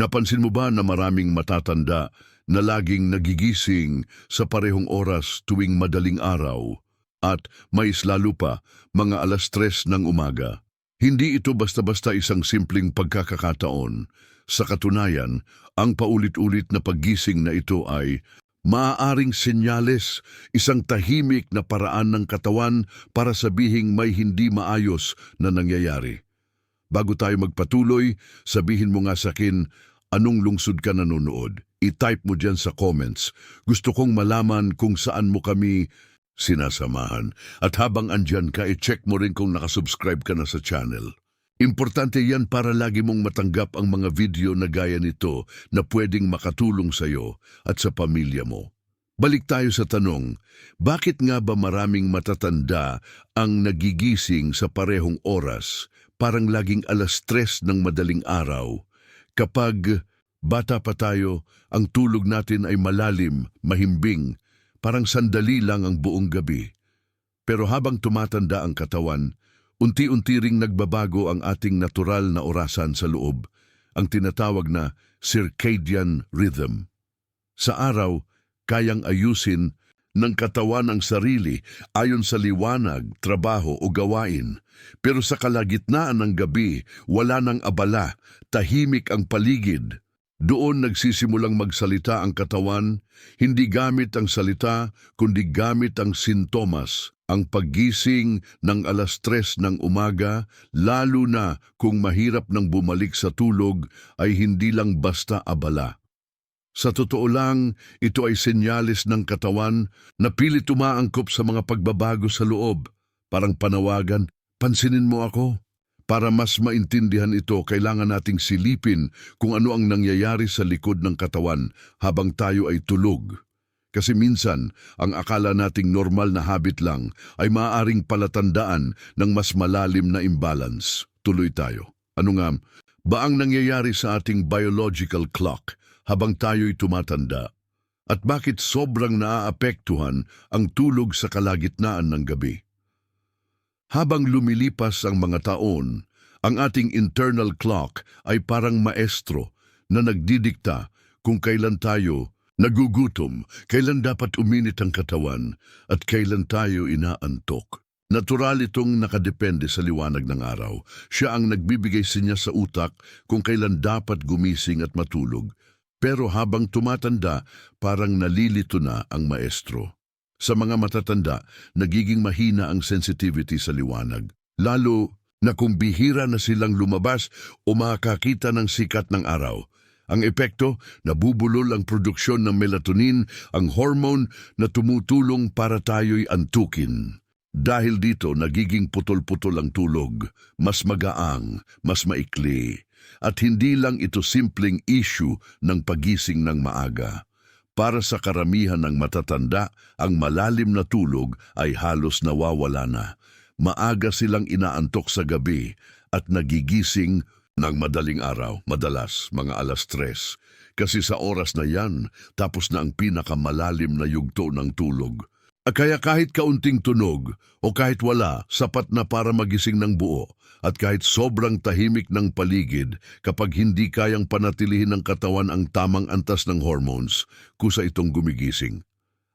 Napansin mo ba na maraming matatanda na laging nagigising sa parehong oras tuwing madaling araw at mais lalo pa mga alas tres ng umaga? Hindi ito basta-basta isang simpleng pagkakataon. Sa katunayan, ang paulit-ulit na paggising na ito ay maaaring senyales, isang tahimik na paraan ng katawan para sabihing may hindi maayos na nangyayari. Bago tayo magpatuloy, sabihin mo nga sa akin, anong lungsod ka nanonood? I-type mo dyan sa comments. Gusto kong malaman kung saan mo kami sinasamahan. At habang andyan ka, i-check mo rin kung nakasubscribe ka na sa channel. Importante yan para lagi mong matanggap ang mga video na gaya nito na pwedeng makatulong sa iyo at sa pamilya mo. Balik tayo sa tanong, bakit nga ba maraming matatanda ang nagigising sa parehong oras, parang laging alas tres ng madaling araw? Kapag bata pa tayo, ang tulog natin ay malalim, mahimbing, parang sandali lang ang buong gabi. Pero habang tumatanda ang katawan, unti-unti ring nagbabago ang ating natural na orasan sa loob, ang tinatawag na circadian rhythm. Sa araw, kayang ayusin ng katawan ang sarili ayon sa liwanag, trabaho o gawain. Pero sa kalagitnaan ng gabi, wala nang abala, tahimik ang paligid. Doon nagsisimulang magsalita ang katawan, hindi gamit ang salita, kundi gamit ang sintomas, ang paggising ng alas tres ng umaga, lalo na kung mahirap nang bumalik sa tulog, ay hindi lang basta abala. Sa totoo lang, ito ay senyales ng katawan na pilit umaangkop sa mga pagbabago sa loob. Parang panawagan, pansinin mo ako. Para mas maintindihan ito, kailangan nating silipin kung ano ang nangyayari sa likod ng katawan habang tayo ay tulog. Kasi minsan, ang akala nating normal na habit lang ay maaaring palatandaan ng mas malalim na imbalance. Tuloy tayo. Ano nga, ba ang nangyayari sa ating biological clock habang tayo'y tumatanda? At bakit sobrang naaapektuhan ang tulog sa kalagitnaan ng gabi? Habang lumilipas ang mga taon, ang ating internal clock ay parang maestro na nagdidikta kung kailan tayo nagugutom, kailan dapat uminit ang katawan, at kailan tayo inaantok. Natural itong nakadepende sa liwanag ng araw. Siya ang nagbibigay sinya sa utak kung kailan dapat gumising at matulog. Pero habang tumatanda, parang nalilito na ang maestro. Sa mga matatanda, nagiging mahina ang sensitivity sa liwanag. Lalo na kung bihira na silang lumabas o makakita ng sikat ng araw. Ang epekto, nabubulol ang produksyon ng melatonin, ang hormone na tumutulong para tayo'y antukin. Dahil dito, nagiging putol-putol ang tulog, mas magaang, mas maikli. At hindi lang ito simpleng issue ng pagising ng maaga. Para sa karamihan ng matatanda, ang malalim na tulog ay halos nawawala na. Maaga silang inaantok sa gabi at nagigising ng madaling araw, madalas mga alas tres. Kasi sa oras na yan, tapos na ang pinakamalalim na yugto ng tulog. Kaya kahit kaunting tunog o kahit wala, sapat na para magising ng buo. At kahit sobrang tahimik ng paligid, kapag hindi kayang panatilihin ng katawan ang tamang antas ng hormones, kusa itong gumigising.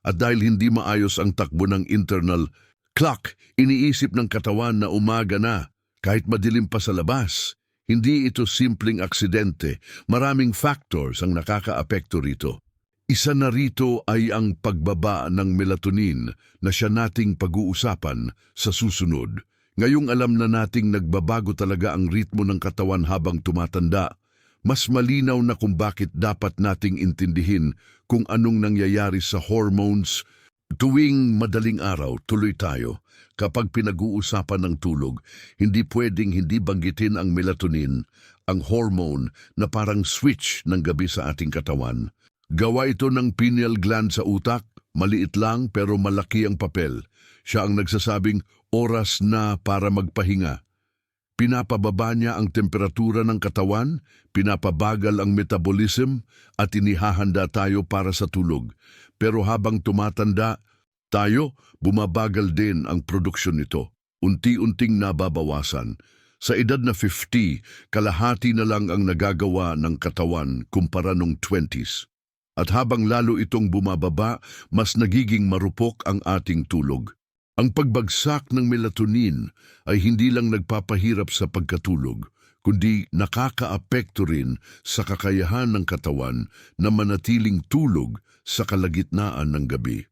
At dahil hindi maayos ang takbo ng internal clock, iniisip ng katawan na umaga na, kahit madilim pa sa labas. Hindi ito simpleng aksidente, maraming factors ang nakakaapekto rito. Isa na rito ay ang pagbaba ng melatonin na siya nating pag-uusapan sa susunod. Ngayong alam na nating nagbabago talaga ang ritmo ng katawan habang tumatanda, mas malinaw na kung bakit dapat nating intindihin kung anong nangyayari sa hormones. Tuwing madaling araw, tuloy tayo. Kapag pinag-uusapan ng tulog, hindi pwedeng hindi banggitin ang melatonin, ang hormone na parang switch ng gabi sa ating katawan. Gawa ito ng pineal gland sa utak, maliit lang pero malaki ang papel. Siya ang nagsasabing oras na para magpahinga. Pinapababa niya ang temperatura ng katawan, pinapabagal ang metabolism at inihahanda tayo para sa tulog. Pero habang tumatanda, tayo bumabagal din ang produksyon nito. Unti-unting nababawasan. Sa edad na 50, kalahati na lang ang nagagawa ng katawan kumpara nung 20s. At habang lalo itong bumababa, mas nagiging marupok ang ating tulog. Ang pagbagsak ng melatonin ay hindi lang nagpapahirap sa pagkatulog, kundi nakakaapekto rin sa kakayahan ng katawan na manatiling tulog sa kalagitnaan ng gabi.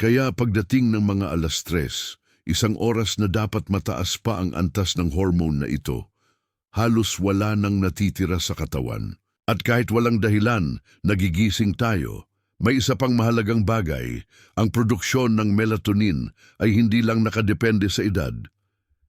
Kaya pagdating ng mga alas tres, isang oras na dapat mataas pa ang antas ng hormone na ito, halos wala nang natitira sa katawan. At kahit walang dahilan, nagigising tayo. May isa pang mahalagang bagay, ang produksyon ng melatonin ay hindi lang nakadepende sa edad.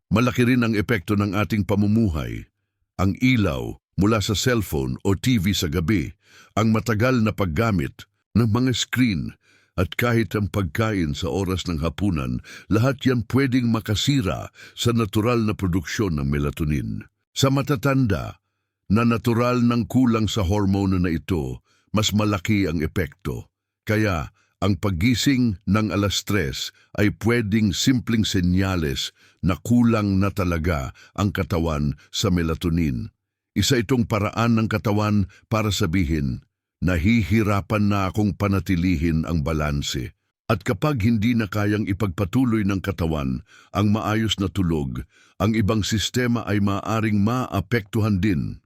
Malaki rin ang epekto ng ating pamumuhay. Ang ilaw mula sa cellphone o TV sa gabi, ang matagal na paggamit ng mga screen at kahit ang pagkain sa oras ng hapunan, lahat yan pwedeng makasira sa natural na produksyon ng melatonin. Sa matatanda, na natural ng kulang sa hormone na ito, mas malaki ang epekto. Kaya, ang paggising ng alas tres ay pwedeng simpleng senyales na kulang na talaga ang katawan sa melatonin. Isa itong paraan ng katawan para sabihin, nahihirapan na akong panatilihin ang balanse. At kapag hindi na kayang ipagpatuloy ng katawan ang maayos na tulog, ang ibang sistema ay maaring maapektuhan din.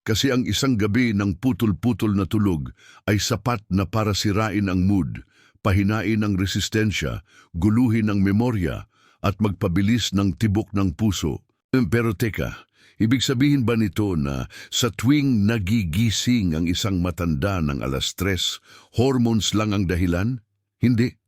Kasi ang isang gabi ng putol-putol na tulog ay sapat na para sirain ang mood, pahinain ang resistensya, guluhin ang memorya, at magpabilis ng tibok ng puso. Pero teka, ibig sabihin ba nito na sa tuwing nagigising ang isang matanda ng alas tres, hormones lang ang dahilan? Hindi.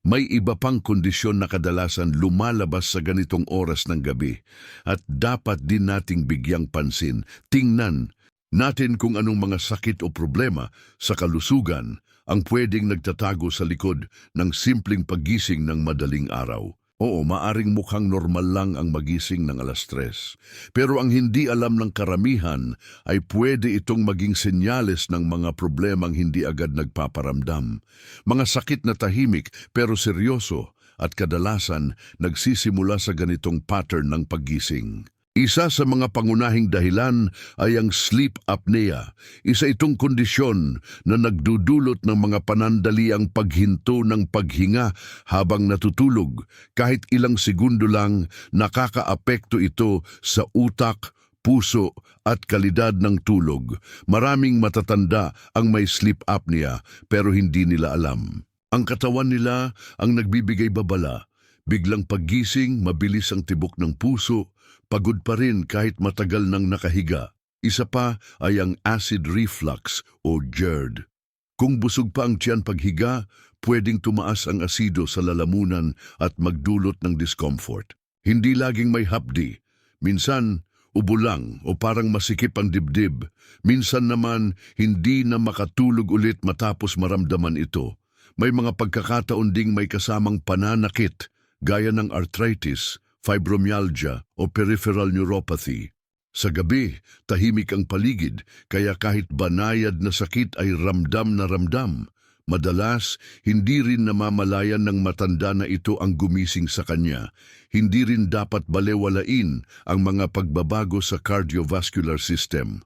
May iba pang kondisyon na kadalasan lumalabas sa ganitong oras ng gabi at dapat din nating bigyang pansin. Tingnan natin kung anong mga sakit o problema sa kalusugan ang pwedeng nagtatago sa likod ng simpleng pagising ng madaling araw. Oo, maaring mukhang normal lang ang magising ng alas tres. Pero ang hindi alam ng karamihan ay pwede itong maging senyales ng mga problemang hindi agad nagpaparamdam. Mga sakit na tahimik pero seryoso at kadalasan nagsisimula sa ganitong pattern ng paggising. Isa sa mga pangunahing dahilan ay ang sleep apnea. Isa itong kondisyon na nagdudulot ng mga panandaliang paghinto ng paghinga habang natutulog. Kahit ilang segundo lang, nakakaapekto ito sa utak, puso at kalidad ng tulog. Maraming matatanda ang may sleep apnea pero hindi nila alam. Ang katawan nila ang nagbibigay babala. Biglang paggising, mabilis ang tibok ng puso, pagod pa rin kahit matagal nang nakahiga. Isa pa ay ang acid reflux o GERD. Kung busog pa ang tiyan paghiga, pwedeng tumaas ang asido sa lalamunan at magdulot ng discomfort. Hindi laging may hapdi. Minsan, ubo lang o parang masikip ang dibdib. Minsan naman, hindi na makatulog ulit matapos maramdaman ito. May mga pagkakataon ding may kasamang pananakit gaya ng arthritis, fibromyalgia o peripheral neuropathy. Sa gabi, tahimik ang paligid kaya kahit banayad na sakit ay ramdam na ramdam. Madalas, hindi rin namamalayan ng matanda na ito ang gumising sa kanya. Hindi rin dapat balewalain ang mga pagbabago sa cardiovascular system.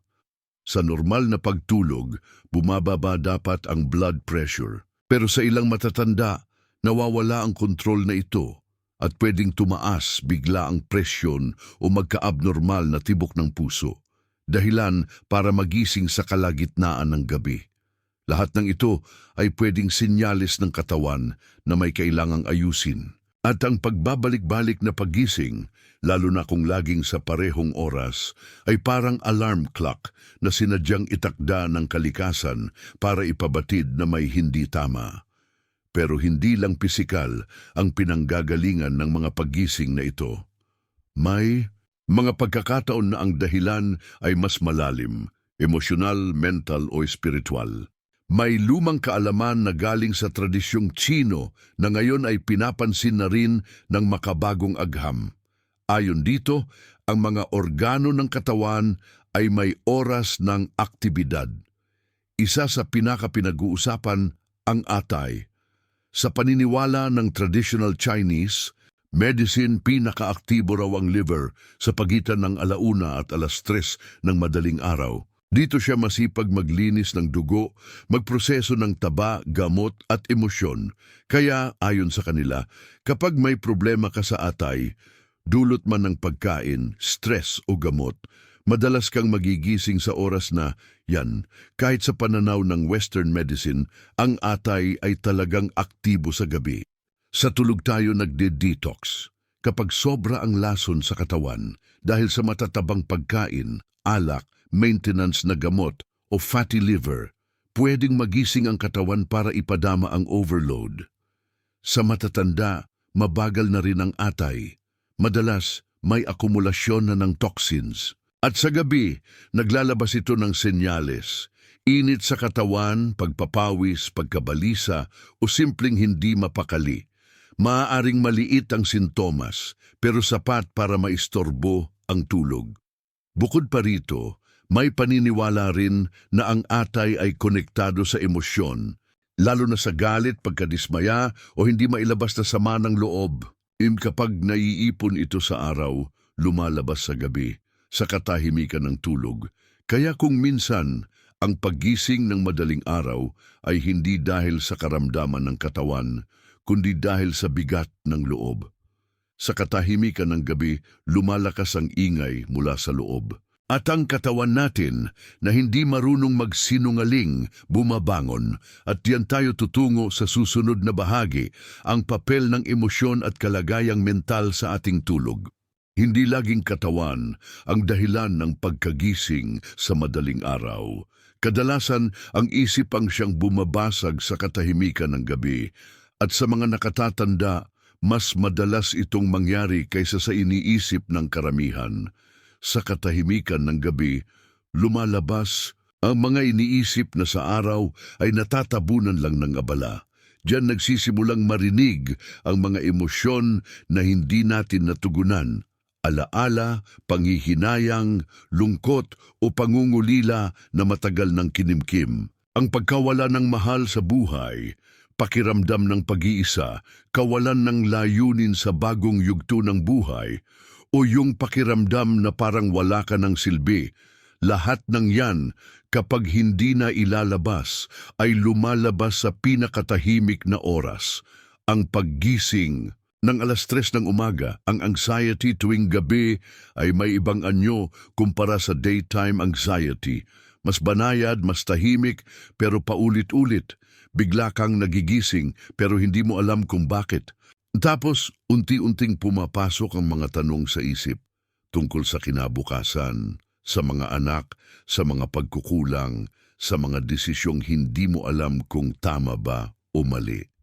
Sa normal na pagtulog, bumababa dapat ang blood pressure. Pero sa ilang matatanda, nawawala ang kontrol na ito at pwedeng tumaas bigla ang presyon o magka-abnormal na tibok ng puso. Dahilan para magising sa kalagitnaan ng gabi. Lahat ng ito ay pwedeng sinyalis ng katawan na may kailangang ayusin. At ang pagbabalik-balik na pagising, lalo na kung laging sa parehong oras, ay parang alarm clock na sinadyang itakda ng kalikasan para ipabatid na may hindi tama. Pero hindi lang pisikal ang pinanggagalingan ng mga pagising na ito. May mga pagkakataon na ang dahilan ay mas malalim, emosyonal, mental o espiritual. May lumang kaalaman na galing sa tradisyong Chino na ngayon ay pinapansin na rin ng makabagong agham. Ayon dito, ang mga organo ng katawan ay may oras ng aktibidad. Isa sa pinaka-pinag-uusapan ang atay. Sa paniniwala ng traditional Chinese, Medicine, pinakaaktibo raw ang liver sa pagitan ng alauna at alas tres ng madaling araw. Dito siya masipag maglinis ng dugo, magproseso ng taba, gamot at emosyon. Kaya, ayon sa kanila, kapag may problema ka sa atay, dulot man ng pagkain, stress o gamot, madalas kang magigising sa oras na, yan, kahit sa pananaw ng Western medicine, ang atay ay talagang aktibo sa gabi. Sa tulog tayo nagde-detox. Kapag sobra ang lason sa katawan dahil sa matatabang pagkain, alak, maintenance na gamot o fatty liver, pwedeng magising ang katawan para ipadama ang overload. Sa matatanda, mabagal na rin ang atay. Madalas, may akumulasyon na ng toxins. At sa gabi, naglalabas ito ng senyales. Init sa katawan, pagpapawis, pagkabalisa o simpleng hindi mapakali. Maaaring maliit ang sintomas pero sapat para maistorbo ang tulog. Bukod pa rito, may paniniwala rin na ang atay ay konektado sa emosyon, lalo na sa galit, pagkadismaya o hindi mailabas na sama ng loob. Im kapag naiipon ito sa araw, lumalabas sa gabi, sa katahimikan ng tulog. Kaya kung minsan, ang paggising ng madaling araw ay hindi dahil sa karamdaman ng katawan, kundi dahil sa bigat ng loob. Sa katahimikan ng gabi, lumalakas ang ingay mula sa loob. At ang katawan natin na hindi marunong magsinungaling, bumabangon at diyan tayo tutungo sa susunod na bahagi, ang papel ng emosyon at kalagayang mental sa ating tulog. Hindi laging katawan ang dahilan ng pagkagising sa madaling araw. Kadalasan, ang isip ang siyang bumabasag sa katahimikan ng gabi at sa mga nakatatanda, mas madalas itong mangyari kaysa sa iniisip ng karamihan. Sa katahimikan ng gabi, lumalabas ang mga iniisip na sa araw ay natatabunan lang ng abala. Diyan nagsisimulang marinig ang mga emosyon na hindi natin natugunan. Alaala, panghihinayang, lungkot o pangungulila na matagal ng kinimkim. Ang pagkawala ng mahal sa buhay, pakiramdam ng pag-iisa, kawalan ng layunin sa bagong yugto ng buhay, o yung pakiramdam na parang wala ka ng silbi. Lahat ng yan, kapag hindi na ilalabas, ay lumalabas sa pinakatahimik na oras, ang paggising. Nang alas tres ng umaga, ang anxiety tuwing gabi ay may ibang anyo kumpara sa daytime anxiety. Mas banayad, mas tahimik, pero paulit-ulit. Bigla kang nagigising pero hindi mo alam kung bakit. Tapos, unti-unting pumapasok ang mga tanong sa isip tungkol sa kinabukasan, sa mga anak, sa mga pagkukulang, sa mga desisyong hindi mo alam kung tama ba o mali.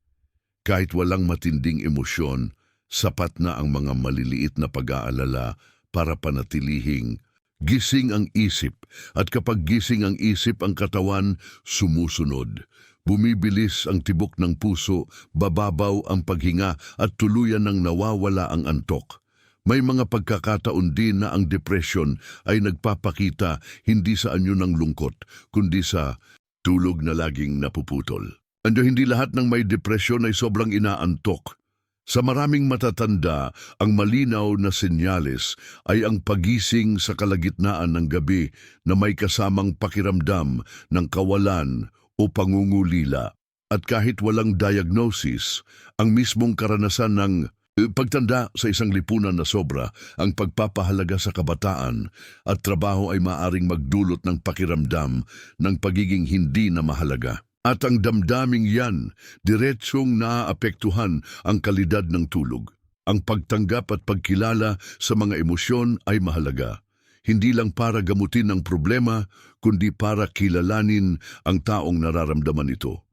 Kahit walang matinding emosyon, sapat na ang mga maliliit na pag-aalala para panatilihing gising ang isip at kapag gising ang isip ang katawan, sumusunod. Bumibilis ang tibok ng puso, bababaw ang paghinga at tuluyan ng nawawala ang antok. May mga pagkakataon din na ang depression ay nagpapakita hindi sa anyo ng lungkot, kundi sa tulog na laging napuputol. Ando hindi lahat ng may depresyon ay sobrang inaantok. Sa maraming matatanda, ang malinaw na senyales ay ang pagising sa kalagitnaan ng gabi na may kasamang pakiramdam ng kawalan o pangungulila. At kahit walang diagnosis, ang mismong karanasan ng eh, pagtanda sa isang lipunan na sobra, ang pagpapahalaga sa kabataan at trabaho ay maaring magdulot ng pakiramdam ng pagiging hindi na mahalaga. At ang damdaming yan, diretsong naaapektuhan ang kalidad ng tulog. Ang pagtanggap at pagkilala sa mga emosyon ay mahalaga. Hindi lang para gamutin ang problema, kundi para kilalanin ang taong nararamdaman ito.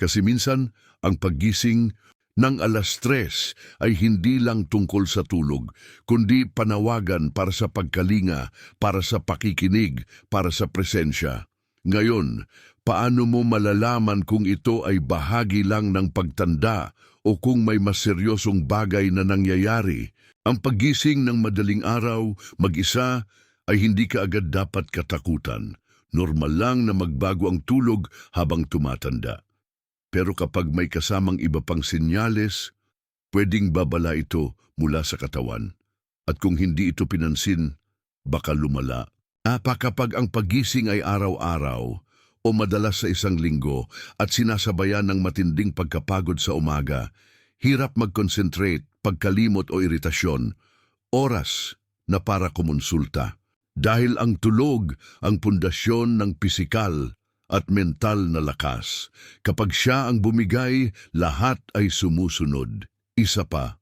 Kasi minsan, ang paggising ng alas tres ay hindi lang tungkol sa tulog, kundi panawagan para sa pagkalinga, para sa pakikinig, para sa presensya. Ngayon, paano mo malalaman kung ito ay bahagi lang ng pagtanda o kung may mas seryosong bagay na nangyayari? Ang paggising ng madaling araw, mag-isa, ay hindi ka agad dapat katakutan. Normal lang na magbago ang tulog habang tumatanda. Pero kapag may kasamang iba pang senyales, pwedeng babala ito mula sa katawan. At kung hindi ito pinansin, baka lumala. Apa kapag ang pagising ay araw-araw o madalas sa isang linggo at sinasabayan ng matinding pagkapagod sa umaga, hirap mag-concentrate, pagkalimot o iritasyon, oras na para kumonsulta. Dahil ang tulog ang pundasyon ng pisikal at mental na lakas. Kapag siya ang bumigay, lahat ay sumusunod. Isa pa,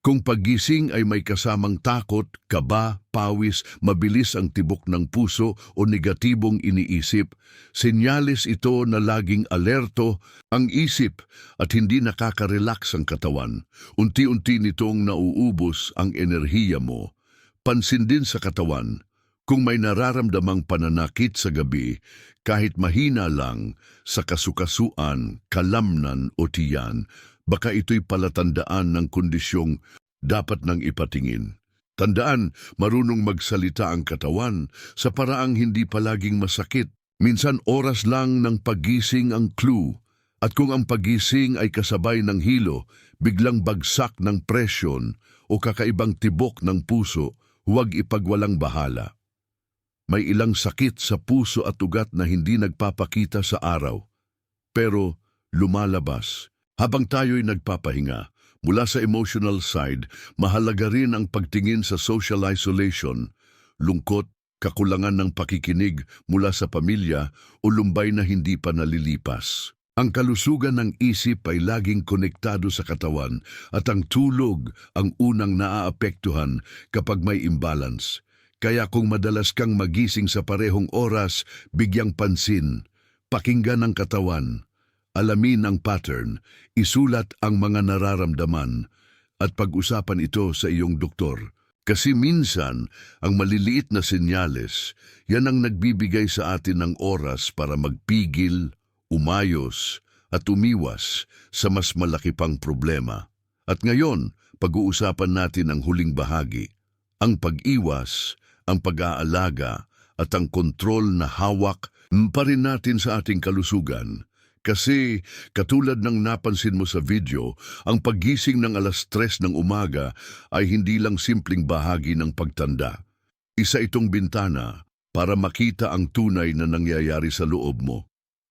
kung pagising ay may kasamang takot, kaba, pawis, mabilis ang tibok ng puso o negatibong iniisip, senyales ito na laging alerto ang isip at hindi nakaka-relax ang katawan. Unti-unti nitong nauubos ang enerhiya mo. Pansin din sa katawan, kung may nararamdamang pananakit sa gabi, kahit mahina lang, sa kasukasuan, kalamnan o tiyan, baka ito'y palatandaan ng kondisyong dapat nang ipatingin. Tandaan, marunong magsalita ang katawan sa paraang hindi palaging masakit. Minsan oras lang ng pagising ang clue. At kung ang pagising ay kasabay ng hilo, biglang bagsak ng presyon o kakaibang tibok ng puso, huwag ipagwalang bahala. May ilang sakit sa puso at ugat na hindi nagpapakita sa araw. Pero lumalabas. Habang tayo'y nagpapahinga, mula sa emotional side, mahalaga rin ang pagtingin sa social isolation, lungkot, kakulangan ng pakikinig mula sa pamilya o lumbay na hindi pa nalilipas. Ang kalusugan ng isip ay laging konektado sa katawan at ang tulog ang unang naaapektuhan kapag may imbalance. Kaya kung madalas kang magising sa parehong oras, bigyang pansin, pakinggan ang katawan, alamin ang pattern, isulat ang mga nararamdaman, at pag-usapan ito sa iyong doktor. Kasi minsan, ang maliliit na senyales, yan ang nagbibigay sa atin ng oras para magpigil, umayos, at umiwas sa mas malaki pang problema. At ngayon, pag-uusapan natin ang huling bahagi, ang pag-iwas, ang pag-aalaga, at ang kontrol na hawak pa rin natin sa ating kalusugan. Kasi katulad ng napansin mo sa video, ang paggising ng alas tres ng umaga ay hindi lang simpleng bahagi ng pagtanda. Isa itong bintana para makita ang tunay na nangyayari sa loob mo.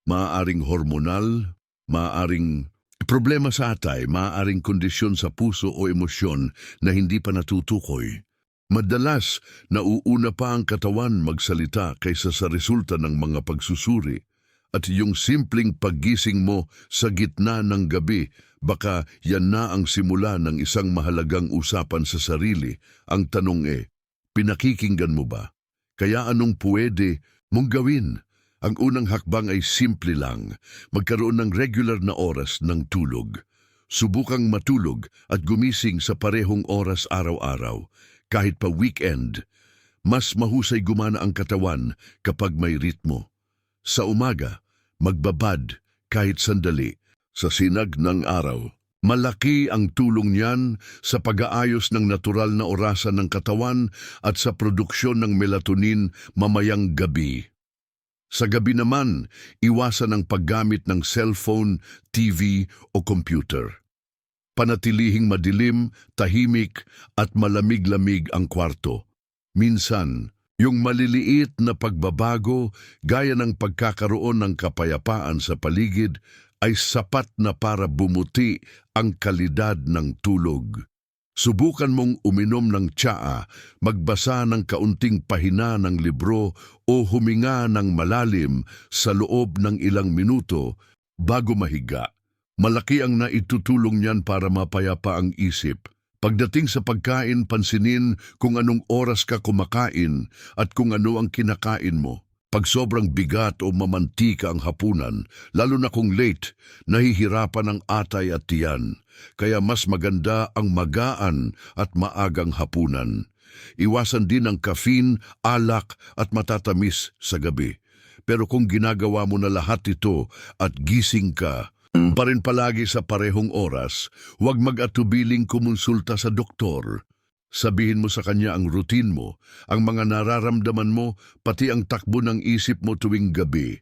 Maaaring hormonal, maaaring problema sa atay, maaaring kondisyon sa puso o emosyon na hindi pa natutukoy. Madalas, nauuna pa ang katawan magsalita kaysa sa resulta ng mga pagsusuri at yung simpleng paggising mo sa gitna ng gabi, baka yan na ang simula ng isang mahalagang usapan sa sarili. Ang tanong e, pinakikinggan mo ba? Kaya anong pwede mong gawin? Ang unang hakbang ay simple lang, magkaroon ng regular na oras ng tulog. Subukang matulog at gumising sa parehong oras araw-araw, kahit pa weekend. Mas mahusay gumana ang katawan kapag may ritmo. Sa umaga, magbabad kahit sandali sa sinag ng araw. Malaki ang tulong niyan sa pag-aayos ng natural na orasan ng katawan at sa produksyon ng melatonin mamayang gabi. Sa gabi naman, iwasan ang paggamit ng cellphone, TV o computer. Panatilihing madilim, tahimik at malamig-lamig ang kwarto. Minsan, yung maliliit na pagbabago gaya ng pagkakaroon ng kapayapaan sa paligid ay sapat na para bumuti ang kalidad ng tulog. Subukan mong uminom ng tsaa, magbasa ng kaunting pahina ng libro o huminga ng malalim sa loob ng ilang minuto bago mahiga. Malaki ang naitutulong niyan para mapayapa ang isip. Pagdating sa pagkain, pansinin kung anong oras ka kumakain at kung ano ang kinakain mo. Pag sobrang bigat o mamantika ang hapunan, lalo na kung late, nahihirapan ang atay at tiyan. Kaya mas maganda ang magaan at maagang hapunan. Iwasan din ang caffeine, alak at matatamis sa gabi. Pero kung ginagawa mo na lahat ito at gising ka, pa rin palagi sa parehong oras, huwag mag-atubiling kumonsulta sa doktor. Sabihin mo sa kanya ang routine mo, ang mga nararamdaman mo, pati ang takbo ng isip mo tuwing gabi.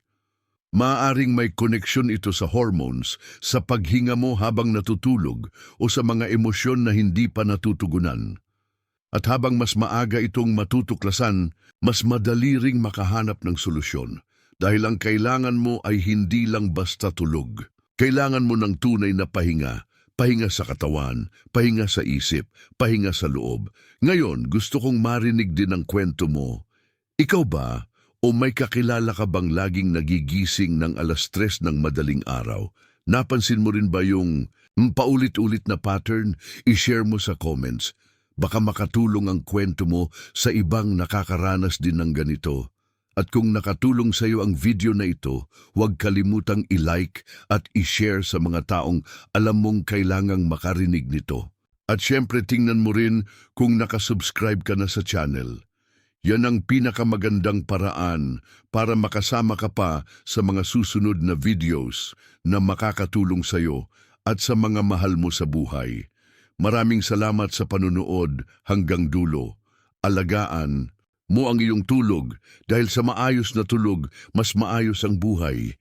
Maaring may koneksyon ito sa hormones, sa paghinga mo habang natutulog o sa mga emosyon na hindi pa natutugunan. At habang mas maaga itong matutuklasan, mas madali ring makahanap ng solusyon dahil ang kailangan mo ay hindi lang basta tulog. Kailangan mo ng tunay na pahinga, pahinga sa katawan, pahinga sa isip, pahinga sa loob. Ngayon, gusto kong marinig din ang kwento mo. Ikaw ba o may kakilala ka bang laging nagigising ng alas tres ng madaling araw? Napansin mo rin ba yung mm, paulit-ulit na pattern? I-share mo sa comments. Baka makatulong ang kwento mo sa ibang nakakaranas din ng ganito. At kung nakatulong sa iyo ang video na ito, huwag kalimutang i-like at i-share sa mga taong alam mong kailangang makarinig nito. At syempre tingnan mo rin kung nakasubscribe ka na sa channel. Yan ang pinakamagandang paraan para makasama ka pa sa mga susunod na videos na makakatulong sa iyo at sa mga mahal mo sa buhay. Maraming salamat sa panunood hanggang dulo. Alagaan mo ang iyong tulog dahil sa maayos na tulog, mas maayos ang buhay.